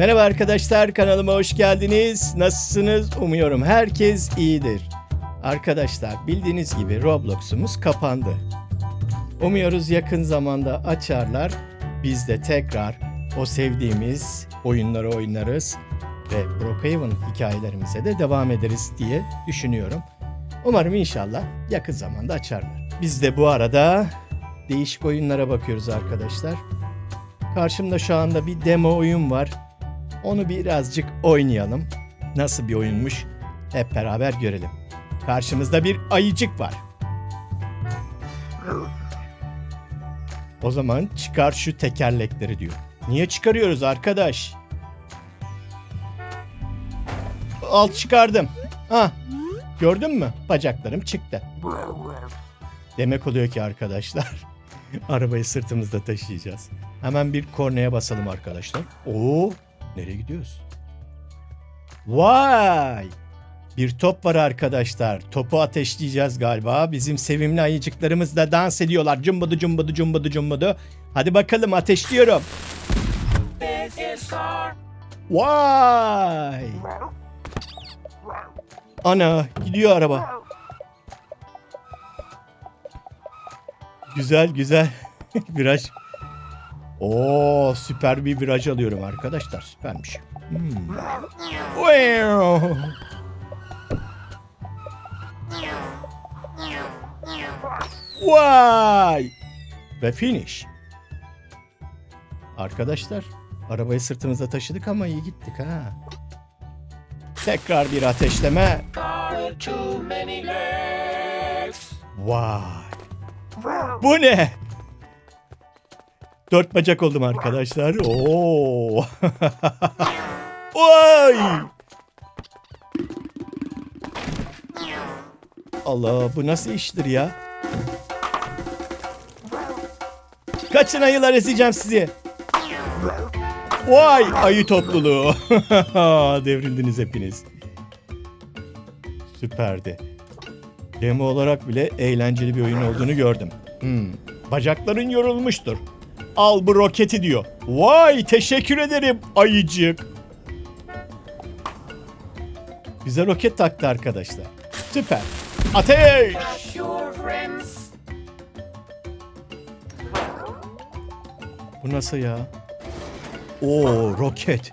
Merhaba arkadaşlar kanalıma hoş geldiniz. Nasılsınız? Umuyorum herkes iyidir. Arkadaşlar bildiğiniz gibi Roblox'umuz kapandı. Umuyoruz yakın zamanda açarlar. Biz de tekrar o sevdiğimiz oyunları oynarız ve Brookhaven hikayelerimize de devam ederiz diye düşünüyorum. Umarım inşallah yakın zamanda açarlar. Biz de bu arada değişik oyunlara bakıyoruz arkadaşlar. Karşımda şu anda bir demo oyun var. Onu birazcık oynayalım. Nasıl bir oyunmuş hep beraber görelim. Karşımızda bir ayıcık var. O zaman çıkar şu tekerlekleri diyor. Niye çıkarıyoruz arkadaş? Al çıkardım. Ha. Gördün mü? Bacaklarım çıktı. Demek oluyor ki arkadaşlar arabayı sırtımızda taşıyacağız. Hemen bir kornaya basalım arkadaşlar. Oo, nereye gidiyoruz? Vay! Bir top var arkadaşlar. Topu ateşleyeceğiz galiba. Bizim sevimli ayıcıklarımız da dans ediyorlar. Cumbudu cumbudu cumbudu cumbudu. Hadi bakalım ateşliyorum. Vay! Ana gidiyor araba. Güzel güzel. viraj. Oo süper bir viraj alıyorum arkadaşlar. Süpermiş. Hmm. Wow. Vay! Ve finish. Arkadaşlar arabayı sırtımızda taşıdık ama iyi gittik ha. Tekrar bir ateşleme. Vay. Bu ne? Dört bacak oldum arkadaşlar. Oo. Vay. Allah bu nasıl iştir ya? Kaçın ayılar ezeceğim sizi. Vay ayı topluluğu. Devrildiniz hepiniz. Süperdi. Demo olarak bile eğlenceli bir oyun olduğunu gördüm. Hmm. Bacakların yorulmuştur. Al bu roketi diyor. Vay teşekkür ederim ayıcık. Bize roket taktı arkadaşlar. Süper. Ateş! Bu nasıl ya? Oo roket.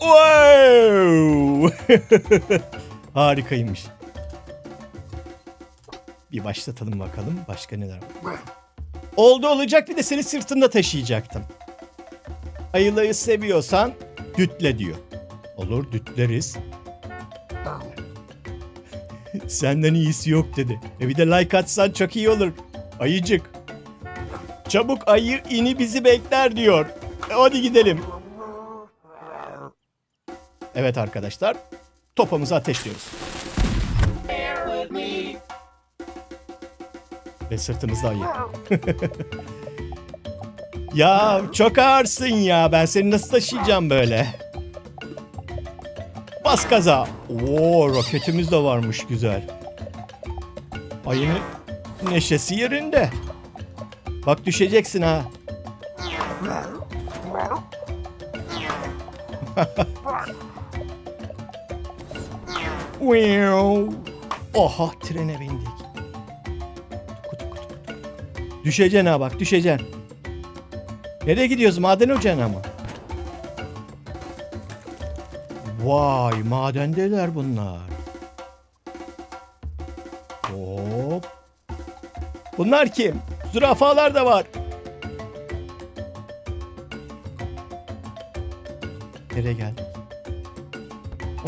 Wow! Harikaymış. Bir başlatalım bakalım başka neler var. Oldu olacak bir de seni sırtında taşıyacaktım. Ayılayı seviyorsan dütle diyor. Olur dütleriz. Senden iyisi yok dedi. E bir de like atsan çok iyi olur. Ayıcık. Çabuk ayı ini bizi bekler diyor. E, Hadi gidelim. Evet arkadaşlar. Topumuzu ateşliyoruz. Ve sırtımızda ayı. ya çok ağırsın ya. Ben seni nasıl taşıyacağım böyle? Bas gaza. Oo roketimiz de varmış güzel. Ayının neşesi yerinde. Bak düşeceksin ha. Oha trene bindik. Düşeceksin ha bak düşeceksin. Nereye gidiyoruz maden ocağına mı? Vay madendeler bunlar. Hop. Bunlar kim? Zürafalar da var. Nereye geldik?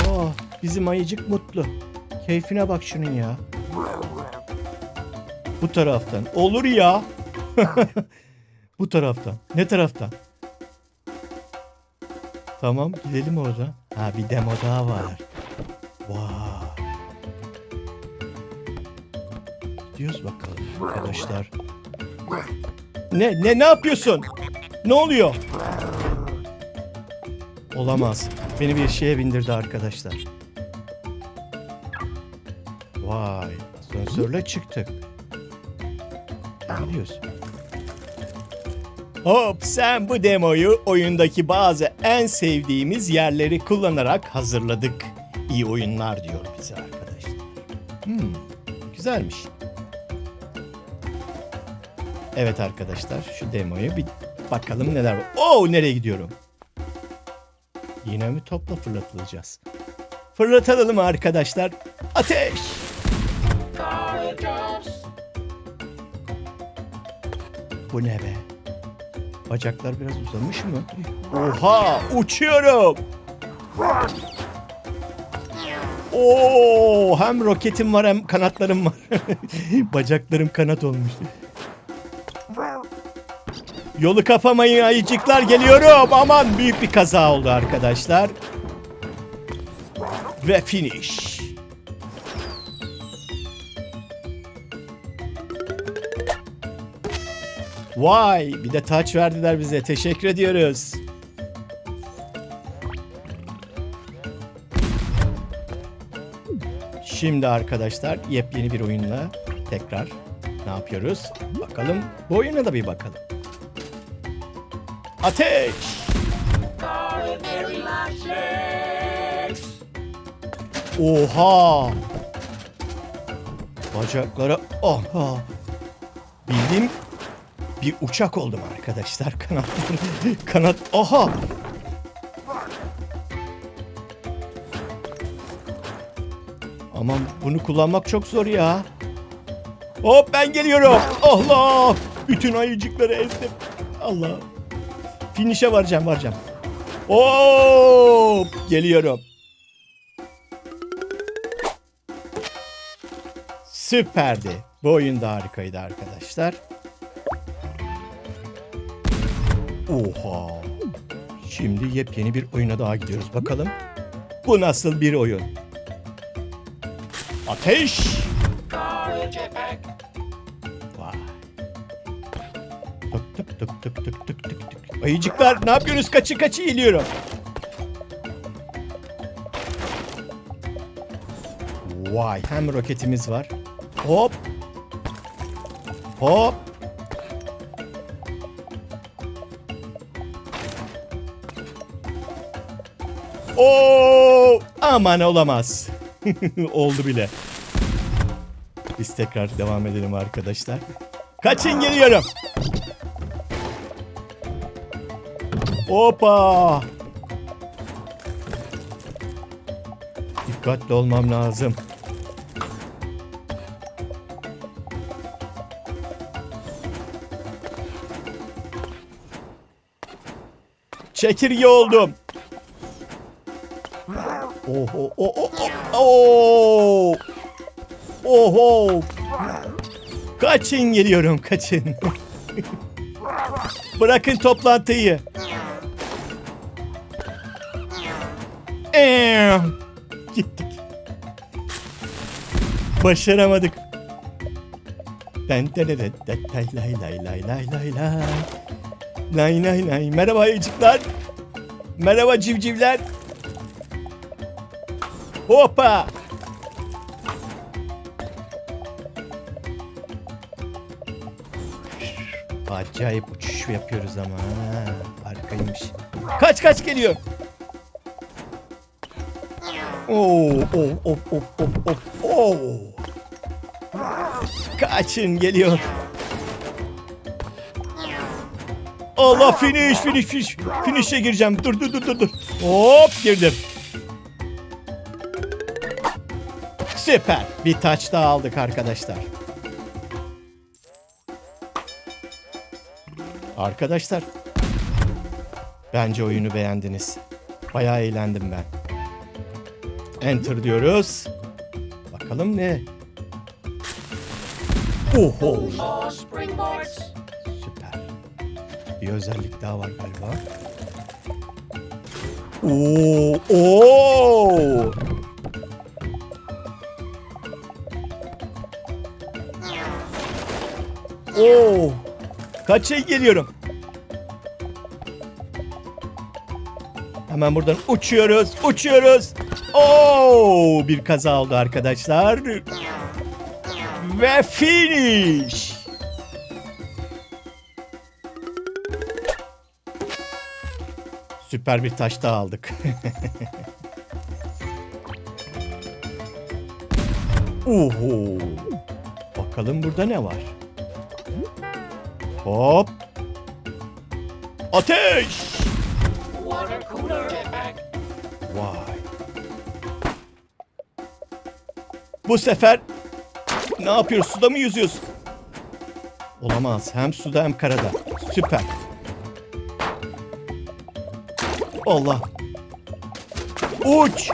Oh, bizim ayıcık mutlu. Keyfine bak şunun ya. Bu taraftan. Olur ya. Bu taraftan. Ne taraftan? Tamam gidelim orada. Ha bir demo daha var. Vay. Gidiyoruz bakalım arkadaşlar. Ne ne ne yapıyorsun? Ne oluyor? Olamaz. Beni bir şeye bindirdi arkadaşlar. Vay. Asansörle çıktık. Ne gidiyoruz? Hop sen bu demoyu oyundaki bazı en sevdiğimiz yerleri kullanarak hazırladık. İyi oyunlar diyor bize arkadaşlar. Hmm, güzelmiş. Evet arkadaşlar şu demoyu bir bakalım neler var. Oo nereye gidiyorum? Yine mi topla fırlatılacağız? Fırlatalım arkadaşlar. Ateş! Bu ne be? Bacaklar biraz uzamış mı? Oha! Uçuyorum! Oo! Hem roketim var hem kanatlarım var. Bacaklarım kanat olmuş. Yolu kapamayın ayıcıklar geliyorum. Aman büyük bir kaza oldu arkadaşlar. Ve finish. Vay bir de taç verdiler bize. Teşekkür ediyoruz. Şimdi arkadaşlar yepyeni bir oyunla tekrar ne yapıyoruz? Bakalım bu oyuna da bir bakalım. Ateş! Oha! Bacaklara oha! Bildiğim bir uçak oldum arkadaşlar. Kanatlar, kanat, oha! Aman bunu kullanmak çok zor ya. Hop ben geliyorum. Allah! Bütün ayıcıkları ezdim. Allah. Finish'e varacağım varacağım. Hop! Geliyorum. Süperdi. Bu oyun da harikaydı arkadaşlar. Oha. Şimdi yepyeni bir oyuna daha gidiyoruz. Bakalım bu nasıl bir oyun? Ateş! Tık tık tık tık tık tık tık tık. Ayıcıklar ne yapıyorsunuz? Kaçı kaçı geliyorum. Vay hem roketimiz var. Hop. Hop. Oo, aman olamaz. Oldu bile. Biz tekrar devam edelim arkadaşlar. Kaçın geliyorum. Hoppa. Dikkatli olmam lazım. Çekirge oldum. Oho, oh, oh, oh, oh. Oho. Kaçın geliyorum, kaçın. Bırakın toplantıyı. Eee, Gittik. Başaramadık. Den den den den lay lay lay lay lay lay lay. Lay lay lay. Merhaba ayıcıklar. Merhaba civcivler. Hoppa. Acayip uçuş yapıyoruz ama. ha. Harikaymış. Kaç kaç geliyor. Oo, of of of of of. Oo. Kaçın geliyor. Allah finish finish finish. Finish'e gireceğim. Dur dur dur dur dur. Hop girdim. Süper. Bir taç daha aldık arkadaşlar. Arkadaşlar. Bence oyunu beğendiniz. Bayağı eğlendim ben. Enter diyoruz. Bakalım ne? Oho. Süper. Bir özellik daha var galiba. Oo, oo. Oo. Kaça geliyorum? Hemen buradan uçuyoruz, uçuyoruz. Oo, bir kaza oldu arkadaşlar. Ve finish. Süper bir taş daha aldık. Oho. Bakalım burada ne var? Hop. Ateş! Vay. Bu sefer ne yapıyoruz? Suda mı yüzüyoruz? Olamaz. Hem suda hem karada. Süper. Allah. Uç.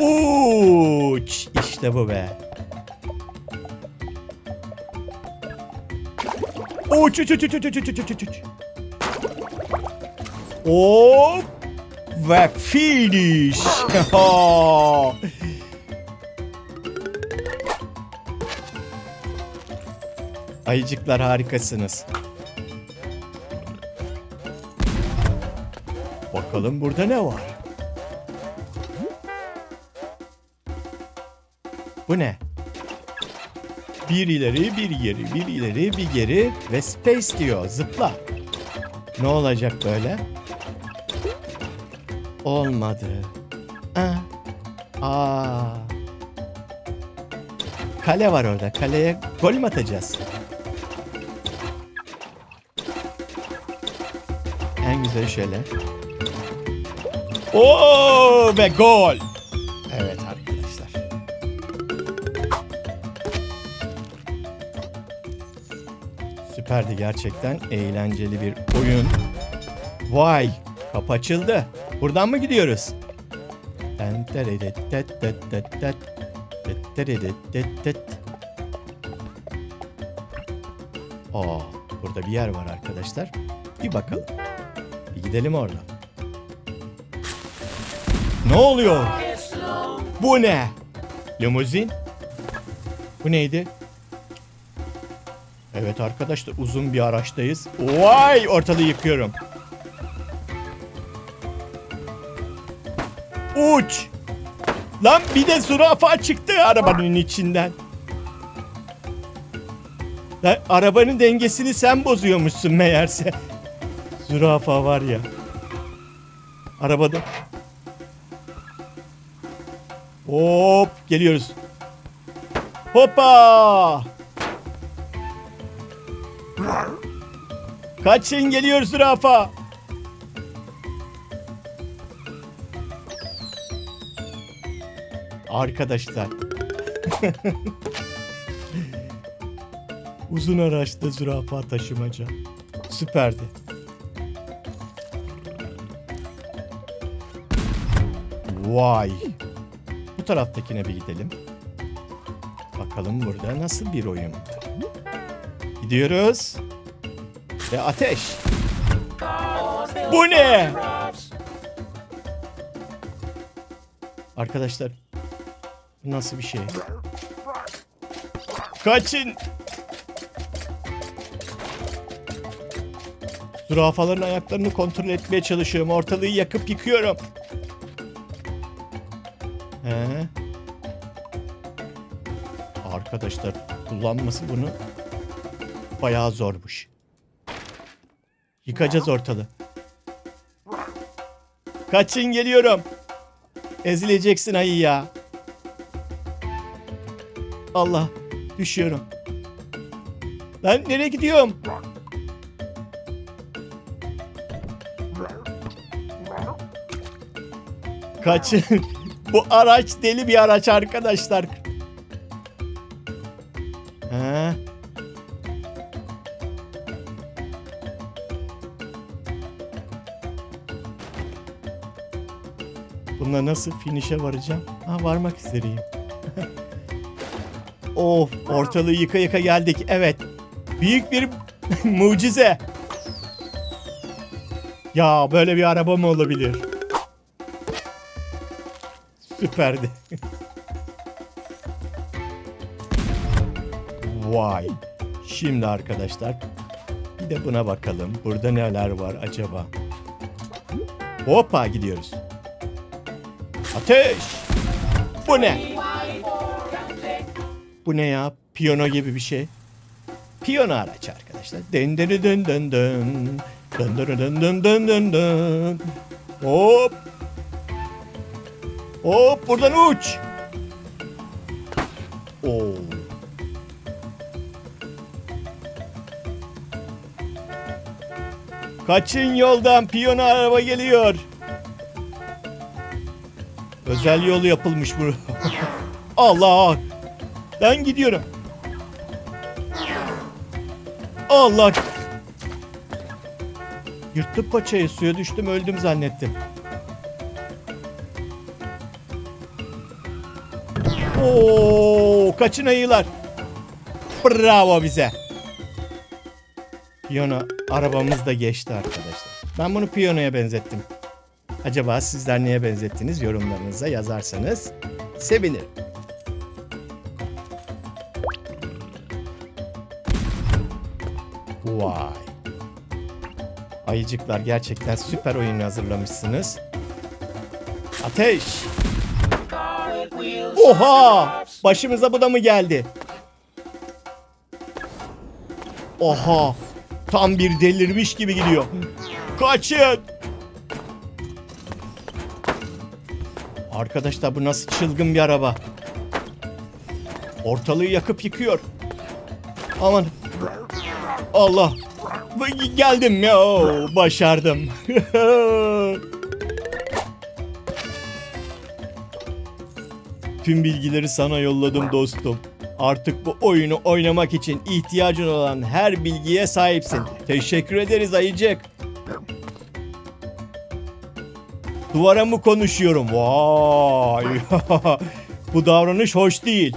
Uç. İşte bu be. Uç uç uç uç uç uç uç uç uç. Hop ve finish. Ayıcıklar harikasınız. Bakalım burada ne var? Bu ne? Bir ileri, bir geri, bir ileri, bir geri ve space diyor. Zıpla. Ne olacak böyle? Olmadı. Aa. Aa. Kale var orada. Kaleye gol mü atacağız? En güzel şöyle. Oo ve gol. Süperdi gerçekten. Eğlenceli bir oyun. Vay kapı açıldı. Buradan mı gidiyoruz? Aa, burada bir yer var arkadaşlar. Bir bakalım. Bir gidelim orada. Ne oluyor? Bu ne? Limuzin? Bu neydi? Evet arkadaşlar uzun bir araçtayız. Vay ortalığı yıkıyorum. Uç. Lan bir de zürafa çıktı arabanın içinden. Lan arabanın dengesini sen bozuyormuşsun meğerse. Zürafa var ya. Arabada. Hop geliyoruz. Hoppa. Kaçın geliyor zürafa. Arkadaşlar. Uzun araçta zürafa taşımaca. Süperdi. Vay. Bu taraftakine bir gidelim. Bakalım burada nasıl bir oyun. Gidiyoruz. Ve ateş. Bu ne? Arkadaşlar bu nasıl bir şey? Kaçın! Zürafaların ayaklarını kontrol etmeye çalışıyorum. Ortalığı yakıp yıkıyorum. He. Arkadaşlar kullanması bunu bayağı zormuş. Yıkacağız ortalığı. Kaçın geliyorum. Ezileceksin ayı ya. Allah düşüyorum. Lan nereye gidiyorum? Kaçın. Bu araç deli bir araç arkadaşlar. Bununla nasıl finish'e varacağım? Ha varmak üzereyim. of ortalığı yıka yıka geldik. Evet. Büyük bir mucize. Ya böyle bir araba mı olabilir? Süperdi. Vay. Şimdi arkadaşlar bir de buna bakalım. Burada neler var acaba? Hoppa gidiyoruz. Ateş! Bu ne? Bu ne ya? Piyano gibi bir şey. piyano araç arkadaşlar. Dın dın dın dın dın. Dın dın dın dın dın dın dın. Hop. Hop buradan uç. Oo. Kaçın yoldan piyano araba geliyor. Özel yol yapılmış bu. Allah. Ben gidiyorum. Allah. Yırttım paçayı suya düştüm öldüm zannettim. Oo, kaçın ayılar. Bravo bize. Piyano arabamız da geçti arkadaşlar. Ben bunu piyanoya benzettim. Acaba sizler neye benzettiniz yorumlarınıza yazarsanız sevinirim. Vay. Ayıcıklar gerçekten süper oyun hazırlamışsınız. Ateş. Oha! Başımıza bu da mı geldi? Oha! Tam bir delirmiş gibi gidiyor. Kaçın! Arkadaşlar bu nasıl çılgın bir araba? Ortalığı yakıp yıkıyor. Aman. Allah. Geldim ya. Başardım. Tüm bilgileri sana yolladım dostum. Artık bu oyunu oynamak için ihtiyacın olan her bilgiye sahipsin. Teşekkür ederiz ayıcık. Duvara mı konuşuyorum? Vay. bu davranış hoş değil.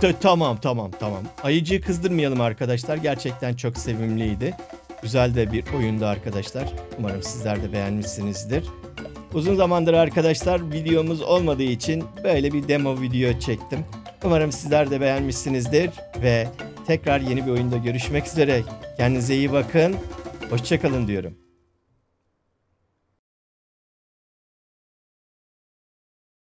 Ta- tamam tamam tamam. Ayıcığı kızdırmayalım arkadaşlar. Gerçekten çok sevimliydi. Güzel de bir oyundu arkadaşlar. Umarım sizler de beğenmişsinizdir. Uzun zamandır arkadaşlar videomuz olmadığı için böyle bir demo video çektim. Umarım sizler de beğenmişsinizdir ve tekrar yeni bir oyunda görüşmek üzere. Kendinize iyi bakın. Hoşçakalın diyorum.